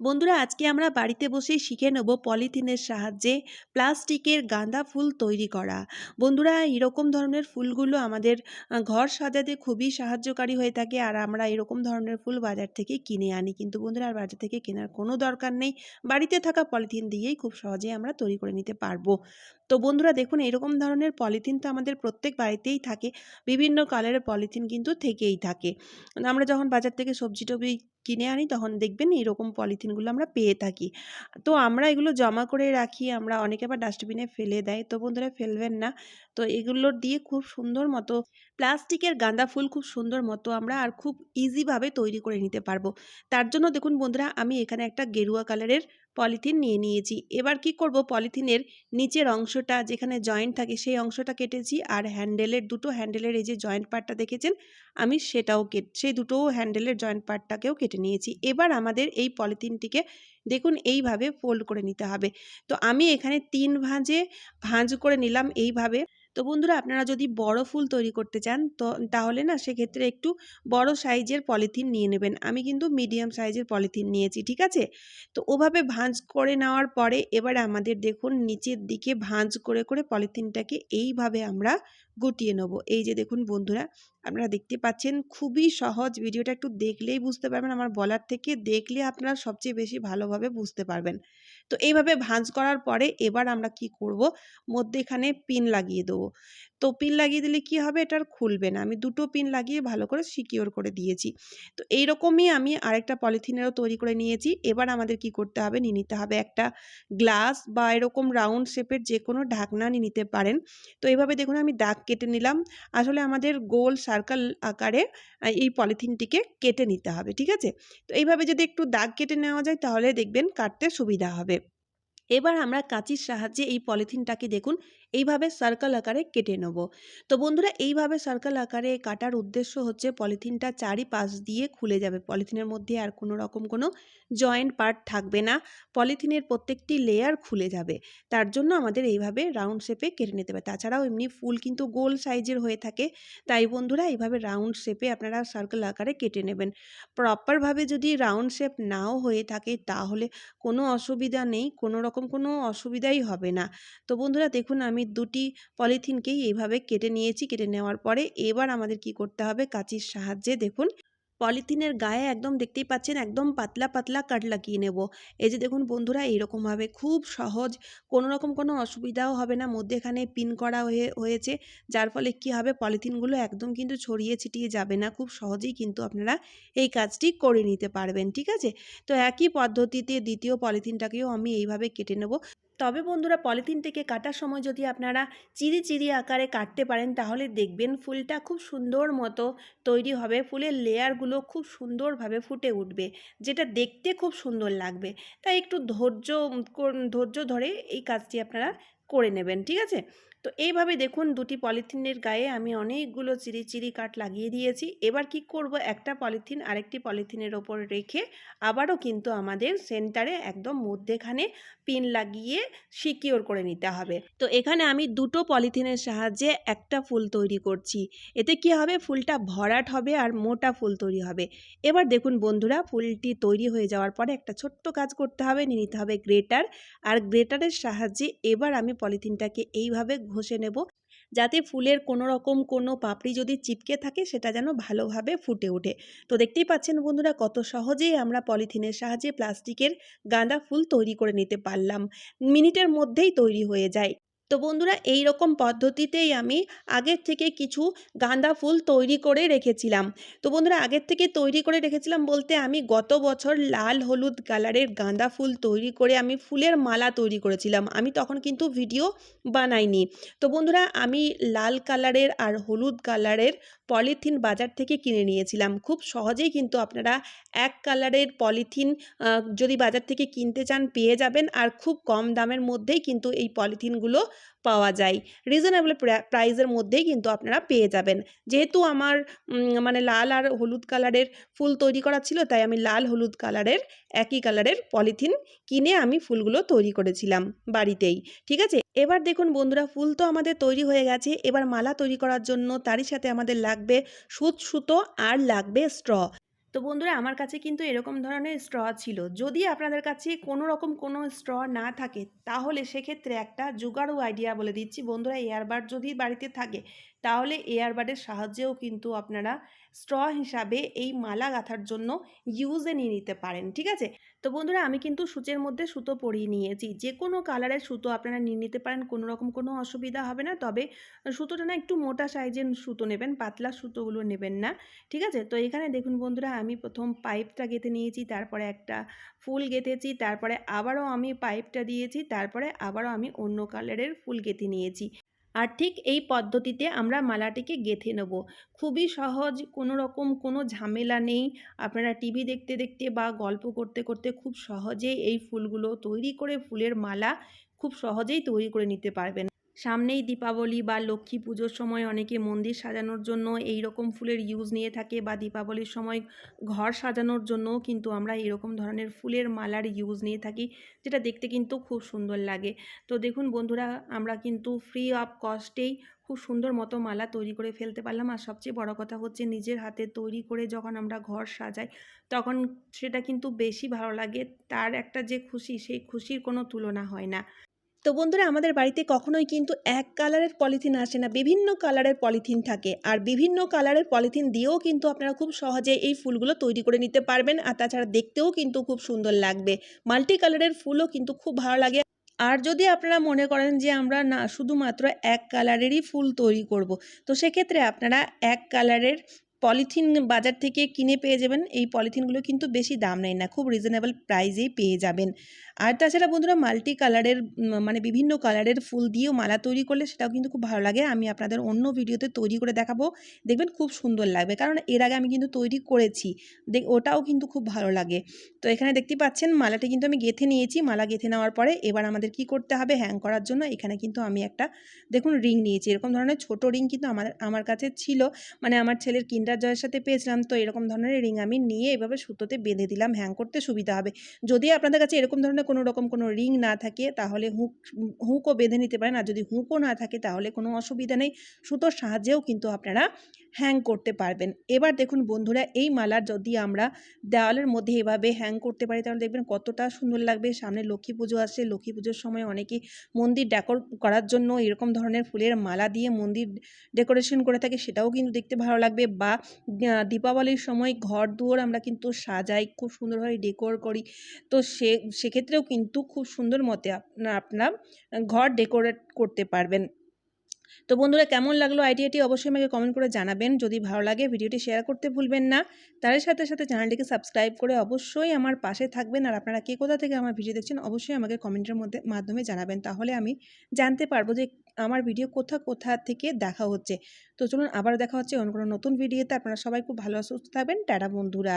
বন্ধুরা, আজকে আমরা বাড়িতে বসেই শিখে নেব পলিথিনের সাহায্যে প্লাস্টিকের গাঁদা ফুল তৈরি করা। বন্ধুরা, এরকম ধরনের ফুলগুলো আমাদের ঘর সাজাতে খুবই সাহায্যকারী হয়ে থাকে আর আমরা এরকম ধরনের ফুল বাজার থেকে কিনে আনি। কিন্তু বন্ধুরা, আর বাজার থেকে কেনার কোনো দরকার নেই। বাড়িতে থাকা পলিথিন দিয়েই খুব সহজে আমরা তৈরি করে নিতে পারব। তো বন্ধুরা, দেখুন, এরকম ধরনের পলিথিন তো আমাদের প্রত্যেক বাড়িতেই থাকে। বিভিন্ন কালারের পলিথিন কিন্তু থেকেই থাকে। আমরা যখন বাজার থেকে সবজি টবজি কিনে আনি, তখন দেখবেন এরকম পলিথিনগুলো আমরা পেয়ে থাকি। তো আমরা এগুলো জমা করে রাখি, আমরা অনেকে আবার ডাস্টবিনে ফেলে দেয়। তো বন্ধুরা, ফেলবেন না। তো এগুলো দিয়ে খুব সুন্দর মতো প্লাস্টিকের গাঁদা ফুল খুব সুন্দর মতো আমরা আর খুব ইজিভাবে তৈরি করে নিতে পারব। তার জন্য দেখুন বন্ধুরা, আমি এখানে একটা গেরুয়া কালারের পলিথিন নিয়ে নিয়েছি। এবার কি করব? পলিথিনের নিচের অংশটা যেখানে জয়েন্ট থাকে সেই অংশটা কেটেছি আর হ্যান্ডেলের দুটো হ্যান্ডেলের এই যে জয়েন্ট পার্টটা দেখেছেন, আমি সেটাও কেট, সেই দুটো হ্যান্ডেলের জয়েন্ট পার্টটাকেও কেটে নিয়েছি। এবার আমাদের এই পলিথিনটিকে দেখুন এইভাবে ফোল্ড করে নিতে হবে। তো আমি এখানে তিন ভাঁজে ভাঁজ করে নিলাম এইভাবে। তো বন্ধুরা আপনারা যদি বড় ফুল তৈরি করতে চান, তো তাহলে না সেক্ষেত্রে একটু বড় সাইজের পলিথিন নিয়ে নেবেন। আমি কিন্তু মিডিয়াম সাইজের পলিথিন নিয়েছি, ঠিক আছে? তো ওভাবে ভাঁজ করে নেওয়ার পরে এবার আমাদের দেখুন নিচের দিকে ভাঁজ করে করে পলিথিনটাকে এইভাবে আমরা গুটিয়ে নেব। এই যে দেখুন বন্ধুরা, আপনারা দেখতে পাচ্ছেন খুবই সহজ ভিডিওটা। একটু দেখলেই বুঝতে পারবেন, আমার বলার থেকে দেখলে আপনারা সবচেয়ে বেশি ভালোভাবে বুঝতে পারবেন। তো এইভাবে ভাঁজ করার পরে এবার আমরা কি করব? মধ্যেখানে পিন লাগিয়ে দেবো। তো পিন লাগিয়ে দিলে কি হবে? এটা আর খুলবে না। আমি দুটো পিন লাগিয়ে ভালো করে সিকিওর করে দিয়েছি। তো এইরকমই আমি আরেকটা পলিথিনেরও তৈরি করে নিয়েছি। এবার আমাদের কি করতে হবে? নিয়ে নিতে হবে একটা গ্লাস বা এরকম রাউন্ড শেপের যে কোনো ঢাকনা নিয়ে নিতে পারেন। তো এইভাবে দেখুন আমি দাগ কেটে নিলাম। আসলে আমাদের গোল সার্কেল আকারে এই পলিথিনটিকে কেটে নিতে হবে, ঠিক আছে? তো এইভাবে যদি একটু দাগ কেটে নেওয়া যায় তাহলে দেখবেন কাটতে সুবিধা হবে। এবার আমরা কাঁচির সাহায্যে এই পলিথিনটাকে দেখুন, এইভাবে সার্কেল আকারে কেটে নেব। তো বন্ধুরা, এইভাবে সার্কেল আকারে কাটার উদ্দেশ্য হচ্ছে পলিথিনটা চারিপাশ দিয়ে খুলে যাবে। পলিথিনের মধ্যে আর কোনো রকম কোনো জয়েন্ট পার্ট থাকবে না। পলিথিনের প্রত্যেকটি লেয়ার খুলে যাবে। তার জন্য আমাদের এইভাবে রাউন্ড শেপে কেটে নিতে হবে। তাছাড়াও এমনি ফুল কিন্তু গোল সাইজের হয়ে থাকে। তাই বন্ধুরা, এইভাবে রাউন্ড শেপে আপনারা সার্কেল আকারে কেটে নেবেন। প্রপারভাবে যদি রাউন্ড শেপ নাও হয়ে থাকে, তাহলে কোনো অসুবিধা নেই। কোনো রকম কোনো অসুবিধাই হবে না। তো বন্ধুরা দেখুন আমি দুটি পলিথিনকেই এইভাবে কেটে নিয়েছি, কেটে নেওয়ার পরে এবার আমাদের কি করতে হবে? কাঁচির সাহায্যে দেখুন পলিথিনের গায়ে একদম দেখতেই পাচ্ছেন, একদম পাতলা পাতলা কাট লাগিয়ে নেব। এই যে দেখুন বন্ধুরা এইরকমভাবে খুব সহজ, কোনো রকম কোনো অসুবিধাও হবে না। মধ্যেখানে পিন করা হয়ে, হয়েছে। যার ফলে কি হবে, পলিথিনগুলো একদম কিন্তু ছড়িয়ে ছিটিয়ে যাবে না। খুব সহজেই কিন্তু আপনারা এই কাজটি করে নিতে পারবেন, ঠিক আছে? তো একই পদ্ধতিতে দ্বিতীয় পলিথিনটাকেও আমি এইভাবে কেটে নেব। তবে বন্ধুরা পলিথিনটিকে কাটার সময় যদি আপনারা চিরি চিরি আকারে কাটতে পারেন, তাহলে দেখবেন ফুলটা খুব সুন্দর মতো তৈরি হবে। ফুলের লেয়ারগুলো খুব সুন্দরভাবে ফুটে উঠবে, যেটা দেখতে খুব সুন্দর লাগবে। তাই একটু ধৈর্য ধৈর্য ধরে এই কাজটি আপনারা করে নেবেন, ঠিক আছে? তো এইভাবে দেখুন দুটি পলিথিনের গায়ে আমি অনেকগুলো চিরি চিরি কাঠ লাগিয়ে দিয়েছি। এবার কি করব? একটা পলিথিন আরেকটি পলিথিনের ওপর রেখে আবারও কিন্তু আমাদের সেন্টারে একদম মধ্যেখানে পিন লাগিয়ে সিকিওর করে নিতে হবে। তো এখানে আমি দুটো পলিথিনের সাহায্যে একটা ফুল তৈরি করছি। এতে কি হবে? ফুলটা ভরাট হবে আর মোটা ফুল তৈরি হবে। এবার দেখুন বন্ধুরা, ফুলটি তৈরি হয়ে যাওয়ার পরে একটা ছোট্ট কাজ করতে হবে। নিতে হবে গ্রেটার। আর গ্রেটারের সাহায্যে এবার আমি পলিথিনটাকে এইভাবে ঘষে নেব। যাতে ফুলের কোনো রকম কোনো পাপড়ি যদি চিপকে থাকে, সেটা যেন ভালোভাবে ফুটে ওঠে। তো দেখতেই পাচ্ছেন বন্ধুরা, কত সহজেই আমরা পলিথিনের সাহায্যে প্লাস্টিকের গাঁদা ফুল তৈরি করে নিতে পারলাম। মিনিটের মধ্যেই তৈরি হয়ে যায়। তো বন্ধুরা এই রকম পদ্ধতিতেই আমি আগের থেকে কিছু গাঁদা ফুল তৈরি করে রেখেছিলাম। তো বন্ধুরা, আগের থেকে তৈরি করে রেখেছিলাম বলতে আমি গত বছর লাল হলুদ কালারের গাঁদা ফুল তৈরি করে আমি ফুলের মালা তৈরি করেছিলাম। আমি তখন কিন্তু ভিডিও বানাইনি। তো বন্ধুরা, আমি লাল কালারের আর হলুদ কালারের পলিথিন বাজার থেকে কিনে নিয়েছিলাম। খুব সহজেই কিন্তু আপনারা এক কালারের পলিথিন যদি বাজার থেকে কিনতে চান পেয়ে যাবেন। আর খুব কম দামের মধ্যেই কিন্তু এই পলিথিনগুলো পাওয়া যায়। রিজনেবল প্রাইসের মধ্যেই কিন্তু আপনারা পেয়ে যাবেন। যেহেতু আমার মানে লাল আর হলুদ কালারের ফুল তৈরি করা ছিল, তাই আমি লাল, হলুদ কালারের একই কালারের পলিথিন কিনে আমি ফুলগুলো তৈরি করেছিলাম বাড়িতেই। ঠিক আছে? এবার দেখুন বন্ধুরা, ফুল তো আমাদের তৈরি হয়ে গেছে। এবার মালা তৈরি করার জন্য তারই সাথে আমাদের লাগবে সুত সুতো আর লাগবে স্ট্র। তো বন্ধুরা, আমার কাছে কিন্তু এরকম ধরনের স্ট্র ছিল। যদি আপনাদের কাছে কোনো রকম কোনো স্ট্র না থাকে, তাহলে সেক্ষেত্রে একটা জুগাড়ু আইডিয়া বলে দিচ্ছি। বন্ধুরা এয়ারবার যদি বাড়িতে থাকে তাহলে এয়ারবাডের সাহায্যেও কিন্তু আপনারা স্ট্র হিসাবে এই মালা গাঁথার জন্য ইউজে নিয়ে নিতে পারেন, ঠিক আছে? তো বন্ধুরা, আমি কিন্তু সূচের মধ্যে সুতো পরিয়ে নিয়েছি। যে কোনো কালারের সুতো আপনারা নিয়ে নিতে পারেন কোনো রকম কোনো অসুবিধা হবে না। তবে সুতোটা না একটু মোটা সাইজের সুতো নেবেন, পাতলা সুতোগুলো নেবেন না, ঠিক আছে? তো এখানে দেখুন বন্ধুরা, আমি প্রথম পাইপটা গেঁথে নিয়েছি, তারপরে একটা ফুল গেঁথেছি, তারপরে আবারও আমি পাইপটা দিয়েছি, তারপরে আবারও আমি অন্য কালারের ফুল গেঁথে নিয়েছি। আর ঠিক এই পদ্ধতিতে আমরা মালাটিকে গেঁথে নেব। খুবই সহজ, কোনো রকম কোনো ঝামেলা নেই। আপনারা টিভি দেখতে দেখতে বা গল্প করতে করতে খুব সহজেই এই ফুলগুলো তৈরি করে ফুলের মালা খুব সহজেই তৈরি করে নিতে পারবেন। সামনেই দীপাবলি বা লক্ষ্মী পুজোর সময় অনেকে মন্দির সাজানোর জন্য এই রকম ফুলের ইউজ নিয়ে থাকে বা দীপাবলির সময় ঘর সাজানোর জন্যও কিন্তু আমরা এরকম ধরনের ফুলের মালার ইউজ নিয়ে থাকি, যেটা দেখতে কিন্তু খুব সুন্দর লাগে। তো দেখুন বন্ধুরা, আমরা কিন্তু ফ্রি অফ কস্টেই খুব সুন্দর মতো মালা তৈরি করে ফেলতে পারলাম। আর সবচেয়ে বড় কথা হচ্ছে নিজের হাতে তৈরি করে যখন আমরা ঘর সাজাই, তখন সেটা কিন্তু বেশি ভালো লাগে। তার একটা যে খুশি, সেই খুশির কোনো তুলনা হয় না। তো বন্ধুরা, আমাদের বাড়িতে কখনোই কিন্তু এক কালারের পলিথিন আসে না। বিভিন্ন কালারের পলিথিন থাকে আর বিভিন্ন কালারের পলিথিন দিয়েও কিন্তু আপনারা খুব সহজে এই ফুলগুলো তৈরি করে নিতে পারবেন আর তাছাড়া দেখতেও কিন্তু খুব সুন্দর লাগবে। মাল্টি কালারের ফুলও কিন্তু খুব ভালো লাগে। আর যদি আপনারা মনে করেন যে আমরা না, শুধুমাত্র এক কালারেরই ফুল তৈরি করব, তো সেক্ষেত্রে আপনারা এক কালারের পলিথিন বাজার থেকে কিনে পেয়ে যাবেন। এই পলিথিনগুলো কিন্তু বেশি দাম নেয় না, খুব রিজনেবল প্রাইসেই পেয়ে যাবেন। আর তাছাড়া বন্ধুরা মাল্টি কালারের মানে বিভিন্ন কালারের ফুল দিয়েও মালা তৈরি করলে সেটাও কিন্তু খুব ভালো লাগে। আমি আপনাদের অন্য ভিডিওতে তৈরি করে দেখাবো। দেখবেন খুব সুন্দর লাগবে। কারণ এর আগে আমি কিন্তু তৈরি করেছি। দেখ, ওটাও কিন্তু খুব ভালো লাগে। তো এখানে দেখতে পাচ্ছেন, মালাটি কিন্তু আমি গেঁথে নিয়েছি। মালা গেঁথে নেওয়ার পরে এবার আমাদের কি করতে হবে? হ্যাং করার জন্য এখানে কিন্তু আমি একটা, দেখুন রিং নিয়েছি। এরকম ধরনের ছোট রিং কিন্তু আমার আমার কাছে ছিল। মানে আমার ছেলের কিন্ডার জয়ের সাথে পেয়েছিলাম, তো এরকম ধরনের রিং আমি নিয়ে এভাবে সুতোতে বেঁধে দিলাম। হ্যাং করতে সুবিধা হবে। যদি আপনাদের কাছে এরকম ধরনের কোনো রকম কোনো রিং না থাকে, তাহলে হুঁক, হুঁকও বেঁধে নিতে পারেন। আর যদি হুকও না থাকে, তাহলে কোনো অসুবিধা নেই। সুতোর সাহায্যেও কিন্তু আপনারা হ্যাং করতে পারবেন। এবার দেখুন বন্ধুরা, এই মালার যদি আমরা দেওয়ালের মধ্যে এভাবে হ্যাং করতে পারি, তাহলে দেখবেন কতটা সুন্দর লাগবে। সামনে লক্ষ্মী পুজো আসছে, লক্ষ্মী পুজোর সময় অনেকেই মন্দির ডেকোর করার জন্য এরকম ধরনের ফুলের মালা দিয়ে মন্দির ডেকোরেশন করে থাকে, সেটাও কিন্তু দেখতে ভালো লাগবে। বা দীপাবলির সময় ঘর দুয়ার আমরা কিন্তু সাজাই, খুব সুন্দরভাবে ডেকোর করি। তো সে, সেক্ষেত্রেও কিন্তু খুব সুন্দর মতে আপনার আপনার ঘর ডেকোরেট করতে পারবেন। তো বন্ধুরা, কেমন লাগল আইডিয়াটি অবশ্যই আমাকে কমেন্ট করে জানাবেন। যদি ভালো লাগে ভিডিওটি শেয়ার করতে ভুলবেন না। তার সাথে সাথে চ্যানেলটিকে সাবস্ক্রাইব করে অবশ্যই আমার পাশে থাকবেন। আর আপনারা কে কোথা থেকে আমার ভিডিও দেখছেন, অবশ্যই আমাকে কমেন্টের মধ্যে, মাধ্যমে জানাবেন। তাহলে আমি জানতে পারব যে আমার ভিডিও কোথা কোথা থেকে দেখা হচ্ছে। তো চলুন আবার দেখা হচ্ছে অন্য কোনো নতুন ভিডিওতে আপনারা সবাই খুব ভালো, সুস্থ থাকবেন। টাটা বন্ধুরা।